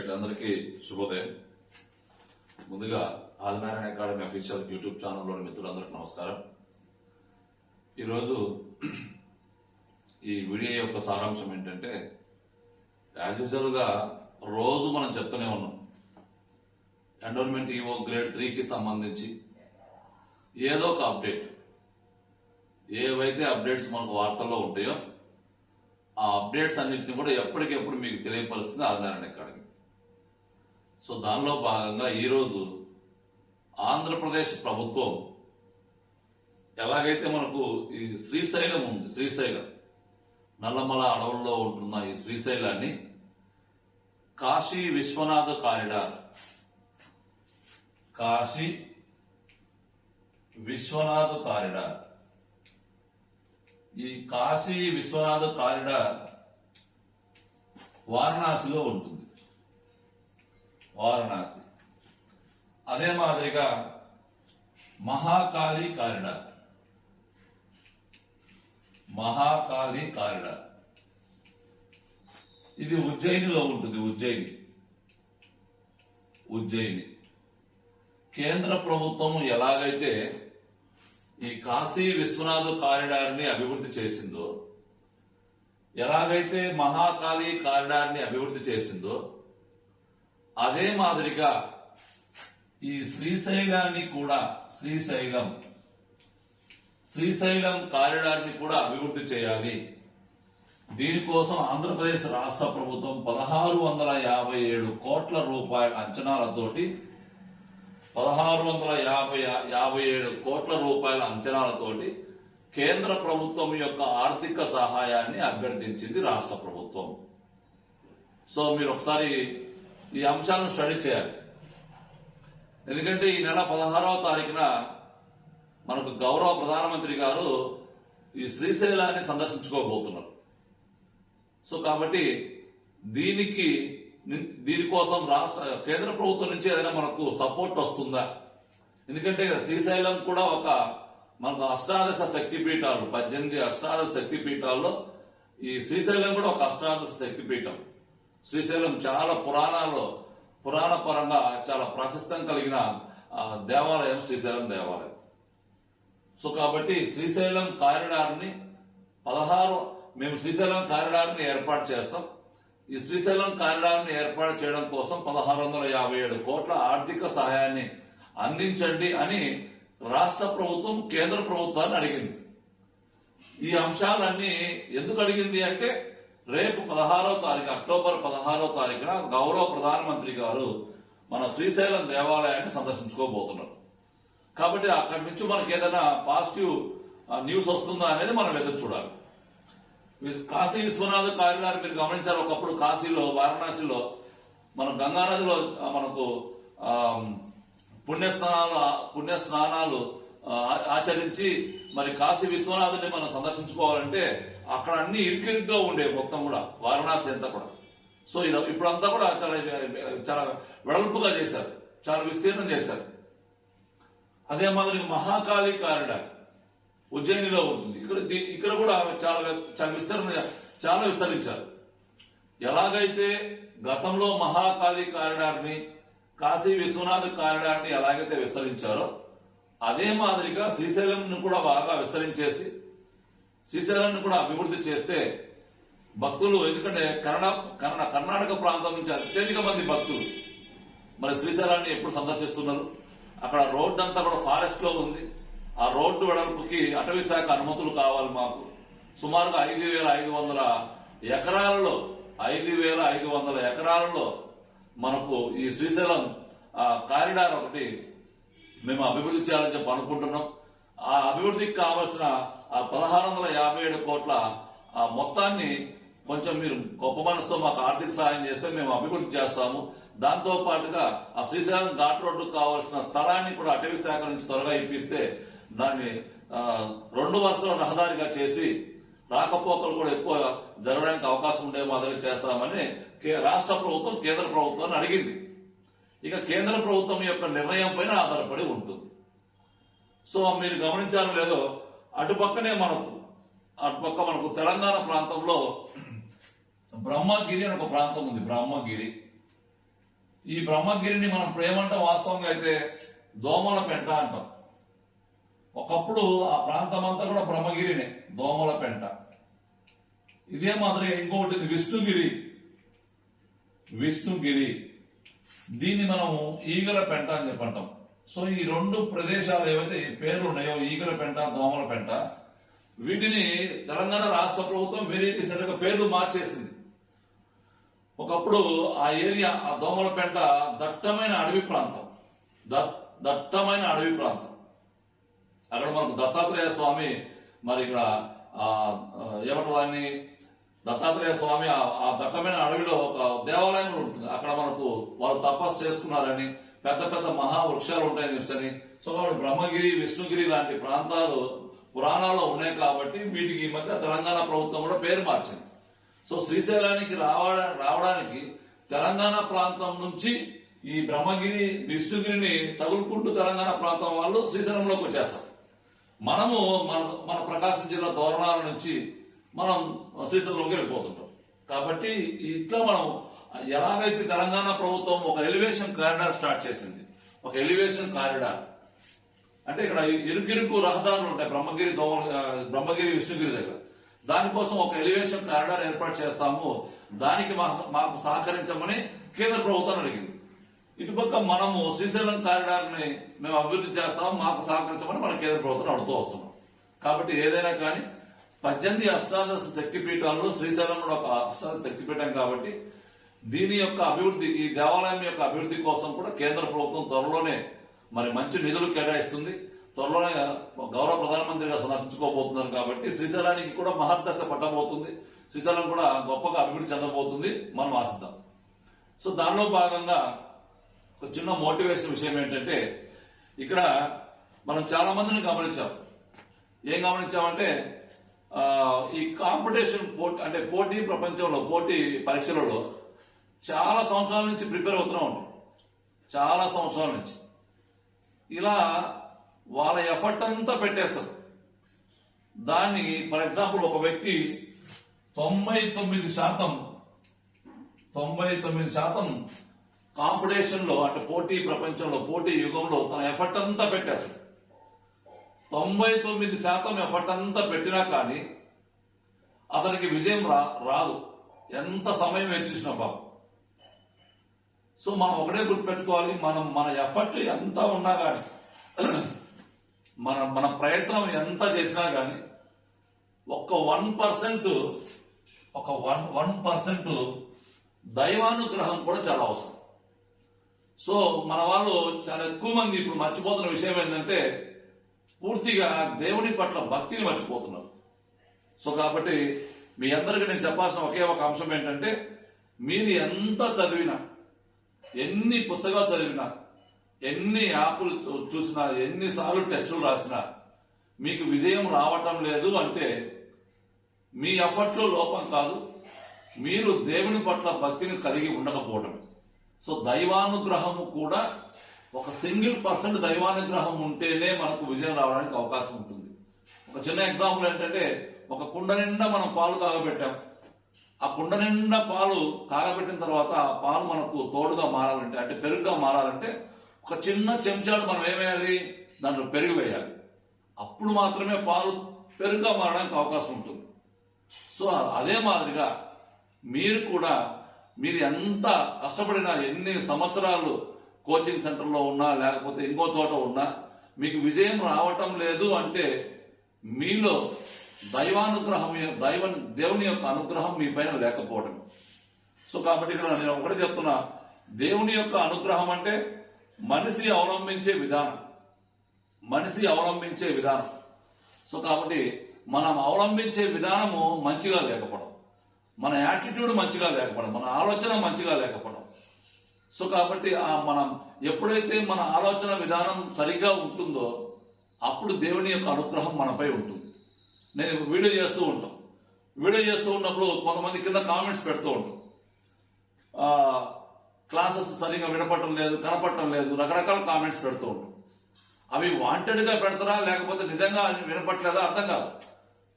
అందరికీ శుభోదయం. ముందుగా ఆదినారాయణ అకాడమీ అఫీషియల్ యూట్యూబ్ ఛానల్లోని మిత్రులందరికీ నమస్కారం. ఈరోజు ఈ వీడియో యొక్క సారాంశం ఏంటంటే యాజ్ యూజువల్గా రోజు మనం చెప్తూనే ఉన్నాం. ఎండోన్మెంట్ ఈవో గ్రేడ్ త్రీకి సంబంధించి ఏదో ఒక అప్డేట్ ఏవైతే అప్డేట్స్ మనకు వార్తల్లో ఉంటాయో ఆ అప్డేట్స్ అన్నింటినీ కూడా ఎప్పటికెప్పుడు మీకు తెలియపరుస్తుంది ఆదినారాయణ అకాడమీ. సో దానిలో భాగంగా ఈరోజు ఆంధ్రప్రదేశ్ ప్రభుత్వం ఎలాగైతే మనకు ఈ శ్రీశైలం ఉంది శ్రీశైలం నల్లమల అడవుల్లో ఉంటున్న ఈ శ్రీశైలాన్ని కాశీ విశ్వనాథ కారిడార్ కాశీ విశ్వనాథ కారిడార్. ఈ కాశీ విశ్వనాథ కారిడార్ వారణాసిలో ఉంటుంది. వారణాసి. అదే మాదిరిగా మహాకాళి కారిడార్. మహాకాళి కారిడార్. ఇది ఉజ్జయినిలో ఉంటుంది ఉజ్జయిని. ఉజ్జయిని. కేంద్ర ప్రభుత్వం ఎలాగైతే ఈ కాశీ విశ్వనాథ్ కారిడార్ని అభివృద్ధి చేసిందో ఎలాగైతే మహాకాళి కారిడార్ని అభివృద్ధి చేసిందో అదే మాదిరిగా ఈ శ్రీశైలాన్ని కూడా శ్రీశైలం శ్రీశైలం కారిడార్ని కూడా అభివృద్ధి చేయాలి. దీనికోసం ఆంధ్రప్రదేశ్ రాష్ట్ర ప్రభుత్వం పదహారు వందల యాభై ఏడు కోట్ల రూపాయల అంచనాలతోటి పదహారు వందల యాభై యాభై ఏడు కోట్ల రూపాయల అంచనాలతోటి కేంద్ర ప్రభుత్వం యొక్క ఆర్థిక సహాయాన్ని అభ్యర్థించింది రాష్ట్ర ప్రభుత్వం. సో మీరు ఒకసారి ఈ అంశాలను స్టడీ చేయాలి. ఎందుకంటే ఈ నెల పదహారవ తారీఖున మనకు గౌరవ ప్రధానమంత్రి గారు ఈ శ్రీశైలాన్ని సందర్శించుకోబోతున్నారు. సో కాబట్టి దీనికి దీనికోసం రాష్ట్ర కేంద్ర ప్రభుత్వం నుంచి ఏదైనా మనకు సపోర్ట్ వస్తుందా? ఎందుకంటే శ్రీశైలం కూడా ఒక మనకు అష్టాదశ శక్తి పీఠాలు పద్దెనిమిది అష్టాదశ శక్తి పీఠాల్లో ఈ శ్రీశైలం కూడా ఒక అష్టాదశ శక్తి పీఠం శ్రీశైలం చాలా పురాణాల్లో పురాణ పరంగా చాలా ప్రశస్తం కలిగిన దేవాలయం శ్రీశైలం దేవాలయం. సో కాబట్టి శ్రీశైలం కారిడార్ని పదహారు మేము శ్రీశైలం కారిడార్ని ఏర్పాటు చేస్తాం. ఈ శ్రీశైలం కారిడార్ని ఏర్పాటు చేయడం కోసం పదహారు వందల యాభై ఏడు కోట్ల ఆర్థిక సహాయాన్ని అందించండి అని రాష్ట్ర ప్రభుత్వం కేంద్ర ప్రభుత్వాన్ని అడిగింది. ఈ అంశాలన్నీ ఎందుకు అడిగింది అంటే రేపు పదహారో తారీఖు అక్టోబర్ పదహారో తారీఖున గౌరవ ప్రధానమంత్రి గారు మన శ్రీశైలం దేవాలయాన్ని సందర్శించుకోబోతున్నారు. కాబట్టి అక్కడి నుంచి మనకి ఏదైనా పాజిటివ్ న్యూస్ వస్తుందా అనేది మనం ఎదురు చూడాలి. కాశీ విశ్వనాథ కారిడార్ మీరు గమనించారు ఒకప్పుడు కాశీలో వారణాసిలో మన గంగానదిలో మనకు ఆ, పుణ్యస్నానాలు పుణ్య స్నానాలు ఆచరించి మరి కాశీ విశ్వనాథుని మనం సందర్శించుకోవాలంటే అక్కడ అన్ని ఇరుకిరుగ్గా ఉండే మొత్తం కూడా వారణాసి అంతా కూడా. సో ఇది- ఇప్పుడంతా కూడా చాలా చాలా వెడల్పుగా చేశారు చాలా విస్తీర్ణం చేశారు. అదే మాదిరి మహాకాళి కారిడార్ ఉజ్జయినిలో ఉంటుంది. ఇక్కడ ఇక్కడ కూడా చాలా చాలా విస్తరణ చాలా విస్తరించారు. ఎలాగైతే గతంలో మహాకాళి కారిడార్ని కాశీ విశ్వనాథ్ కారిడార్ని ఎలాగైతే విస్తరించారో అదే మాదిరిగా శ్రీశైలంను కూడా బాగా విస్తరించేసి శ్రీశైలాన్ని కూడా అభివృద్ధి చేస్తే భక్తులు ఎందుకంటే కన్నడ కన్నడ కర్ణాటక ప్రాంతం నుంచి అత్యధిక మంది భక్తులు మరి శ్రీశైలాన్ని ఎప్పుడు సందర్శిస్తున్నారు? అక్కడ రోడ్డు అంతా కూడా ఫారెస్ట్లో ఉంది. ఆ రోడ్డు వెడల్పుకి అటవీ శాఖ అనుమతులు కావాలి మాకు. సుమారుగా ఐదు వేల ఐదు వందల ఎకరాలలో ఐదు వేల ఐదు వందల ఎకరాలలో మనకు ఈ శ్రీశైలం ఆ, కారిడార్ ఒకటి మేము అభివృద్ధి చేయాలని చెప్పి అనుకుంటున్నాం. ఆ అభివృద్ధికి కావాల్సిన ఆ పదహారు వందల యాభై ఏడు కోట్ల ఆ మొత్తాన్ని కొంచెం మీరు గొప్ప మనసుతో మాకు ఆర్థిక సహాయం చేస్తే మేము అభివృద్ధి చేస్తాము. దాంతో పాటుగా ఆ శ్రీశైలం ఘాట్ రోడ్డుకు కావాల్సిన స్థలాన్ని కూడా అటవీ శాఖ నుంచి త్వరగా ఇప్పిస్తే దాన్ని రెండు వరుసల రహదారిగా చేసి రాకపోకలు కూడా ఎక్కువ జరగడానికి అవకాశం ఉండే మాదిరి చేస్తామని కే- రాష్ట్ర ప్రభుత్వం కేంద్ర ప్రభుత్వాన్ని అడిగింది. ఇక కేంద్ర ప్రభుత్వం యొక్క నిర్ణయం పైన ఆధారపడి ఉంటుంది. సో మీరు గమనించారో లేదో అటుపక్కనే మనకు అటుపక్క మనకు తెలంగాణ ప్రాంతంలో బ్రహ్మగిరి అని ఒక ప్రాంతం ఉంది బ్రహ్మగిరి. ఈ బ్రహ్మగిరిని మనం ప్రేమంట వాస్తవంగా అయితే దోమల పెంట అంటాం. ఒకప్పుడు ఆ ప్రాంతం అంతా కూడా బ్రహ్మగిరినే దోమల పెంట ఇదే మాదిరిగా ఇంకొకటి విష్ణుగిరి. విష్ణుగిరి. దీన్ని మనము ఈగల పెంట అని చెప్పంటాం. సో ఈ రెండు ప్రదేశాలు ఏవైతే పేర్లు ఉన్నాయో ఈగల పెంట దోమల పెంట వీటిని తెలంగాణ రాష్ట్ర ప్రభుత్వం వెరీ పేర్లు మార్చేసింది. ఒకప్పుడు ఆ ఏరియా ఆ దోమల పెంట దట్టమైన అడవి ప్రాంతం. దట్టమైన అడవి ప్రాంతం. అక్కడ మనకు దత్తాత్రేయ స్వామి మరి ఇక్కడ ఏమంటారు దాన్ని? దత్తాత్రేయ స్వామి ఆ- దట్టమైన అడవిలో ఒక దేవాలయం ఉంటుంది. అక్కడ మనకు వాళ్ళు తపస్సు చేసుకున్నారని పెద్ద పెద్ద మహా వృక్షాలు ఉంటాయని చెప్పని సో కాబట్టి బ్రహ్మగిరి విష్ణుగిరి లాంటి ప్రాంతాలు పురాణాల్లో ఉన్నాయి కాబట్టి వీటికి ఈ మధ్య తెలంగాణ ప్రభుత్వం కూడా పేరు మార్చింది. సో శ్రీశైలానికి రావడానికి రావడానికి తెలంగాణ ప్రాంతం నుంచి ఈ బ్రహ్మగిరి విష్ణుగిరిని తగులుకుంటూ తెలంగాణ ప్రాంతం వాళ్ళు శ్రీశైలంలోకి వచ్చేస్తారు. మనము మన మన ప్రకాశం జిల్లా దోరణాల నుంచి మనం శ్రీశైలంలోకి వెళ్ళిపోతుంటాం. కాబట్టి ఇట్లా మనం ఎలాగైతే తెలంగాణ ప్రభుత్వం ఒక ఎలివేషన్ కారిడార్ స్టార్ట్ చేసింది ఒక ఎలివేషన్ కారిడార్ అంటే ఇక్కడ ఇరుకిరుకు రహదారులు ఉంటాయి బ్రహ్మగిరి దోమ బ్రహ్మగిరి విష్ణుగిరి దగ్గర. దానికోసం ఒక ఎలివేషన్ కారిడార్ ఏర్పాటు చేస్తాము. దానికి మాకు మాకు సహకరించమని కేంద్ర ప్రభుత్వం అడిగింది. ఇటుపక్క మనము శ్రీశైలం కారిడార్ని మేము అభివృద్ధి చేస్తాము మాకు సహకరించమని మన కేంద్ర ప్రభుత్వం అడుగుతూ వస్తున్నాం. కాబట్టి ఏదైనా కానీ పద్దెనిమిది అష్టాదశ శక్తిపీఠాల్లో శ్రీశైలం కూడా ఒక అష్టాదశ శక్తిపీఠం కాబట్టి దీని యొక్క అభివృద్ధి ఈ దేవాలయం యొక్క అభివృద్ధి కోసం కూడా కేంద్ర ప్రభుత్వం త్వరలోనే మరి మంచి నిధులు కేటాయిస్తుంది. త్వరలోనే గౌరవ ప్రధానమంత్రిగా సందర్శించుకోబోతున్నారు కాబట్టి శ్రీశైలానికి కూడా మహర్దశ పట్టబోతుంది. శ్రీశైలం కూడా గొప్పగా అభివృద్ధి చెందబోతుంది. మనం ఆశిద్దాం. సో దానిలో భాగంగా ఒక చిన్న మోటివేషన్ విషయం ఏంటంటే ఇక్కడ మనం చాలా మందిని గమనించాం. ఏం గమనించామంటే ఈ కాంపిటీషన్ పోటీ అంటే పోటీ ప్రపంచంలో పోటీ పరీక్షలలో చాలా సంవత్సరాల నుంచి ప్రిపేర్ అవుతూనే ఉంటాం చాలా సంవత్సరాల నుంచి. ఇలా వాళ్ళ ఎఫర్ట్ అంతా పెట్టేస్తారు. దాన్ని ఫర్ ఎగ్జాంపుల్ ఒక వ్యక్తి తొంభై తొమ్మిది శాతం తొంభై తొమ్మిది శాతం కాంపిటీషన్లో అంటే పోటీ ప్రపంచంలో పోటీ యుగంలో తన ఎఫర్ట్ అంతా పెట్టేస్తాడు తొంభై తొమ్మిది శాతం ఎఫర్ట్ అంతా పెట్టినా కానీ అతనికి విజయం రా రాదు. ఎంత సమయం వెచ్చించినా బాబు సో మనం ఒకటే గుర్తుపెట్టుకోవాలి మనం మన ఎఫర్ట్ ఎంత ఉన్నా కానీ మన మన ప్రయత్నం ఎంత చేసినా కానీ ఒక్క వన్ పర్సెంట్ ఒక వన్ వన్ పర్సెంట్ దైవానుగ్రహం కూడా చాలా అవసరం. సో మన వాళ్ళు చాలా ఎక్కువ మంది ఇప్పుడు మర్చిపోతున్న విషయం ఏంటంటే పూర్తిగా దేవుని పట్ల భక్తిని మర్చిపోతున్నారు సో కాబట్టి మీ అందరికీ నేను చెప్పాల్సిన ఒకే ఒక అంశం ఏంటంటే మీరు ఎంత చదివినా ఎన్ని పుస్తకాలు చదివినా ఎన్ని యాప్లు చూసినా ఎన్నిసార్లు టెస్టులు రాసినా మీకు విజయం రావటం లేదు అంటే మీ ఎఫర్ట్లో లోపం కాదు మీరు దేవుని పట్ల భక్తిని కలిగి ఉండకపోవడం సో దైవానుగ్రహము కూడా ఒక సింగిల్ పర్సెంట్ దైవానుగ్రహం ఉంటేనే మనకు విజయం రావడానికి అవకాశం ఉంటుంది. ఒక చిన్న ఎగ్జాంపుల్ ఏంటంటే ఒక కుండ నిండా మనం పాలు తాగబెట్టాం. ఆ కుండ నిండా పాలు కాగబెట్టిన తర్వాత ఆ పాలు మనకు తోడుగా మారాలంటే అంటే పెరుగుగా మారాలంటే ఒక చిన్న చెంచాడు మనం ఏమేయాలి? దాంట్లో పెరుగు వేయాలి. అప్పుడు మాత్రమే పాలు పెరుగుగా మారడానికి అవకాశం ఉంటుంది. సో అదే మాదిరిగా మీరు కూడా మీరు ఎంత కష్టపడినా ఎన్ని సంవత్సరాలు కోచింగ్ సెంటర్లో ఉన్నా లేకపోతే ఇంకో చోట ఉన్నా మీకు విజయం రావటం లేదు అంటే మీలో దైవానుగ్రహం దైవ దేవుని యొక్క అనుగ్రహం మీ పైన లేకపోవడం సో కాబట్టి ఇక్కడ నేను ఒకటి చెప్తున్నా దేవుని యొక్క అనుగ్రహం అంటే మనిషి అవలంబించే విధానం. మనిషి అవలంబించే విధానం. సో కాబట్టి మనం అవలంబించే విధానము మంచిగా లేకపోవడం. మన యాటిట్యూడ్ మంచిగా లేకపోవడం. మన ఆలోచన మంచిగా లేకపోవడం. సో కాబట్టి ఆ మనం ఎప్పుడైతే మన ఆలోచన విధానం సరిగ్గా ఉంటుందో అప్పుడు దేవుని యొక్క అనుగ్రహం మనపై ఉంటుంది. నేను వీడియో చేస్తూ ఉంటాం. వీడియో చేస్తూ ఉన్నప్పుడు కొంతమంది కింద కామెంట్స్ పెడుతూ ఉంటాం. క్లాసెస్ సరిగా వినపడటం లేదు కనపడటం లేదు రకరకాల కామెంట్స్ పెడుతూ ఉంటాం. అవి వాంటెడ్గా పెడతారా లేకపోతే నిజంగా వినపట్లేదా అర్థం కాదు.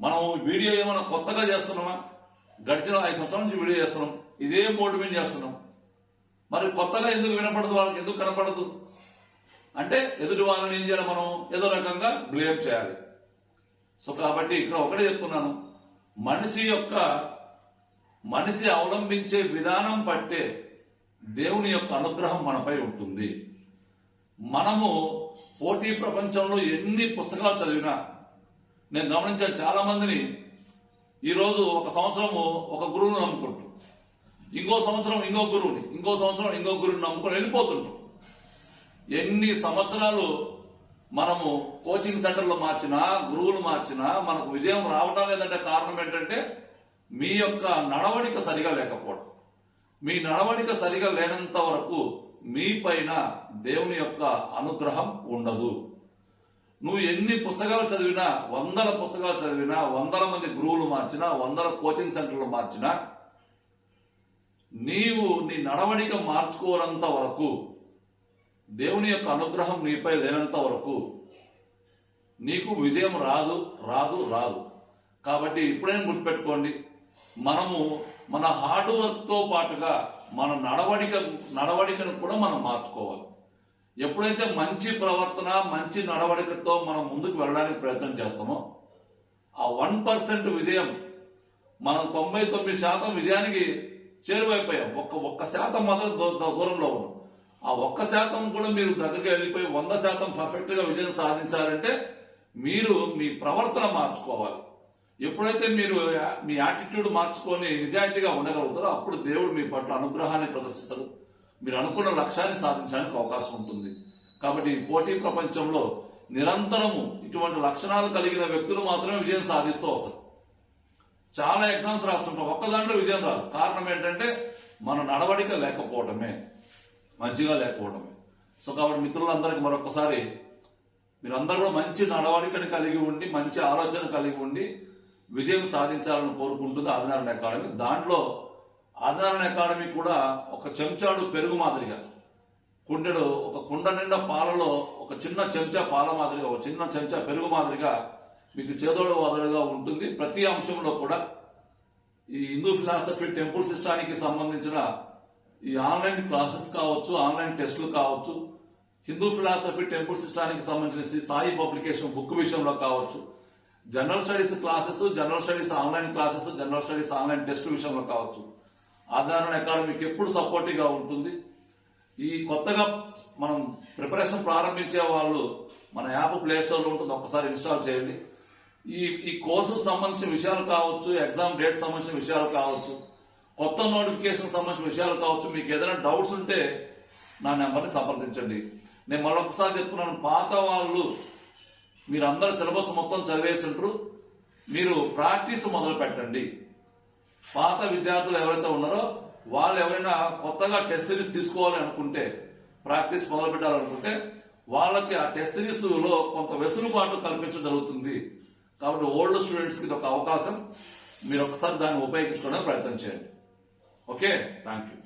మనం వీడియో ఏమైనా కొత్తగా చేస్తున్నామా? గడిచిన ఐదు సంవత్సరాల నుంచి వీడియో చేస్తున్నాం. ఇదే బోర్డు మీద చేస్తున్నాం. మరి కొత్తగా ఎందుకు వినపడదు? వాళ్ళకి ఎందుకు కనపడదు? అంటే ఎదుటి వాళ్ళని ఏం చేయాలి మనం? ఏదో రకంగా బ్లేమ్ చేయాలి. సో కాబట్టి ఇక్కడ ఒకటే చెప్తున్నాను. మనిషి యొక్క మనిషి అవలంబించే విధానం బట్టే దేవుని యొక్క అనుగ్రహం మనపై ఉంటుంది. మనము పోటీ ప్రపంచంలో ఎన్ని పుస్తకాలు చదివినా నేను గమనించాను చాలా మందిని ఈరోజు ఒక సంవత్సరము ఒక గురువును నమ్ముకుంటారు ఇంకో సంవత్సరం ఇంకో గురువుని ఇంకో సంవత్సరం ఇంకో గురువుని నమ్ముకొని వెళ్ళిపోతుంటాం ఎన్ని సంవత్సరాలు మనము కోచింగ్ సెంటర్లు మార్చినా గురువులు మార్చినా మనకు విజయం రావటం లేదంటే కారణం ఏంటంటే మీ యొక్క నడవడిక సరిగా లేకపోవడం. మీ నడవడిక సరిగా లేనంత వరకు మీ పైన దేవుని యొక్క అనుగ్రహం ఉండదు. నువ్వు ఎన్ని పుస్తకాలు చదివినా వందల పుస్తకాలు చదివినా వందల మంది గురువులు మార్చినా వందల కోచింగ్ సెంటర్లు మార్చినా నీవు నీ నడవడిక మార్చుకోనంత వరకు దేవుని యొక్క అనుగ్రహం నీపై లేనంత వరకు నీకు విజయం రాదు రాదు రాదు. కాబట్టి ఇప్పుడైనా గుర్తుపెట్టుకోండి మనము మన హార్డ్ వర్క్తో పాటుగా మన నడవడిక నడవడికను కూడా మనం మార్చుకోవాలి. ఎప్పుడైతే మంచి ప్రవర్తన మంచి నడవడికతో మనం ముందుకు వెళ్ళడానికి ప్రయత్నం చేస్తామో ఆ వన్ పర్సెంట్ విజయం మనం తొంభై తొమ్మిది శాతం విజయానికి చేరువైపోయాం. ఒక్క ఒక్క శాతం మాత్రం దూరంలో ఉన్నాం. ఆ ఒక్క శాతం కూడా మీరు దగ్గరికి వెళ్ళిపోయి వంద శాతం పర్ఫెక్ట్గా విజయం సాధించాలంటే మీరు మీ ప్రవర్తన మార్చుకోవాలి. ఎప్పుడైతే మీరు మీ యాటిట్యూడ్ మార్చుకొని నిజాయితీగా ఉండగలుగుతారో అప్పుడు దేవుడు మీ పట్ల అనుగ్రహాన్ని ప్రదర్శిస్తాడు. మీరు అనుకున్న లక్ష్యాన్ని సాధించడానికి అవకాశం ఉంటుంది. కాబట్టి పోటీ ప్రపంచంలో నిరంతరము ఇటువంటి లక్షణాలు కలిగిన వ్యక్తులు మాత్రమే విజయం సాధిస్తూ వస్తారు. చాలా ఎగ్జామ్స్ రాస్తుంటాం. ఒక్క దాంట్లో విజయం రాదు. కారణం ఏంటంటే మన నడవడిక లేకపోవడమే మంచిగా లేకపోవడమే సో కాబట్టి మిత్రులందరికీ మరొకసారి మీరందరూ మంచి నడవడికను కలిగి ఉండి మంచి ఆలోచన కలిగి ఉండి విజయం సాధించాలని కోరుకుంటుంది ఆదినారాయణ అకాడమీ. దాంట్లో ఆదినారాయణ అకాడమీ కూడా ఒక చెంచాడు పెరుగు మాదిరిగా. కుండెడు ఒక కుండ నిండా పాలలో ఒక చిన్న చెంచా పాల మాదిరిగా ఒక చిన్న చెంచా పెరుగు మాదిరిగా మీకు చేదోడు ఉంటుంది. ప్రతి అంశంలో కూడా ఈ హిందూ ఫిలాసఫీ టెంపుల్ సిస్టానికి సంబంధించిన ఈ ఆన్లైన్ క్లాసెస్ కావచ్చు ఆన్లైన్ టెస్టులు కావచ్చు హిందూ ఫిలాసఫీ టెంపుల్ సిస్టానికి సంబంధించిన సాయి పబ్లికేషన్ బుక్ విషయంలో కావచ్చు general studies classes general studies online classes general studies online test విషయంలో కావచ్చు. ఆధారణ అకాడమీకి ఎప్పుడు సపోర్టివ్గా ఉంటుంది. ఈ కొత్తగా మనం ప్రిపరేషన్ ప్రారంభించే వాళ్ళు మన యాప్ ప్లే స్టోర్లో ఉంటుంది. ఒక్కసారి ఇన్స్టాల్ చేయండి. ఈ ఈ కోర్సు సంబంధించిన విషయాలు కావచ్చు ఎగ్జామ్ డేట్ సంబంధించిన విషయాలు కావచ్చు కొత్త నోటిఫికేషన్ సంబంధించిన విషయాలు కావచ్చు మీకు ఏదైనా డౌట్స్ ఉంటే నా నెంబర్ని సంప్రదించండి. నేను మరొకసారి చెప్తున్నాను పాత వాళ్ళు మీరు అందరు సిలబస్ మొత్తం చదివేసింటారు మీరు ప్రాక్టీస్ మొదలు పెట్టండి. పాత విద్యార్థులు ఎవరైతే ఉన్నారో వాళ్ళు ఎవరైనా కొత్తగా టెస్ట్ సిరీస్ తీసుకోవాలి అనుకుంటే ప్రాక్టీస్ మొదలు పెట్టాలనుకుంటే వాళ్ళకి ఆ టెస్ట్ సిరీస్లో కొంత వెసులుబాటు కల్పించడం జరుగుతుంది. కాబట్టి ఓల్డ్ స్టూడెంట్స్కి ఇది ఒక అవకాశం. మీరు ఒకసారి దాన్ని ఉపయోగించుకోవడానికి ప్రయత్నం చేయండి. Okay thank you